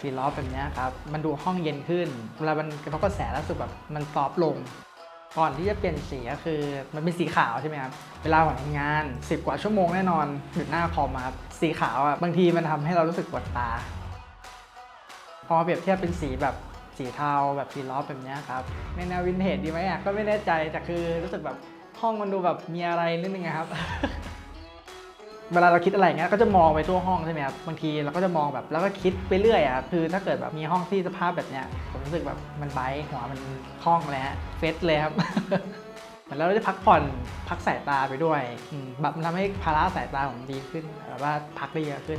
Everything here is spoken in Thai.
ฟีลอฟแบบนี้ครับ มันดูห้องเย็นขึ้น เวลามันกระทบกระแสแล้วสึกแบบมันซอฟลง ก่อนที่จะเปลี่ยนสีก็คือ มันเป็นสีขาวใช่ไหมครับ เวลาผมทำงาน 10 กว่าชั่วโมงแน่นอนอยู่หน้าคอมครับ สีขาวอะบางทีมันทำให้เรารู้สึกปวดตา พอเปรียบเทียบเป็นสีแบบสีเทาแบบฟีลอฟแบบนี้ครับในแนววินเทจดีไหมอะก็ไม่แน่ใจแต่คือรู้สึกแบบห้องมันดูแบบมีอะไรนิดนึงครับ เวลาเราคิดอะไรเงี้ยก็จะมองไปทั่วห้องใช่ไหมครับบางทีเราก็จะมองแบบแล้วก็คิดไปเรื่อยอะคือถ้าเกิดแบบมีห้องที่สภาพแบบเนี้ยผมรู้สึกแบบมันไบหัวมันคล่องเลยฮะเฟสเลยครับเหมือนเราได้พักผ่อนพักสายตาไปด้วยอืมแบบมันทำให้ภาระสายตาผมดีขึ้นแบบว่าพักได้เยอะขึ้น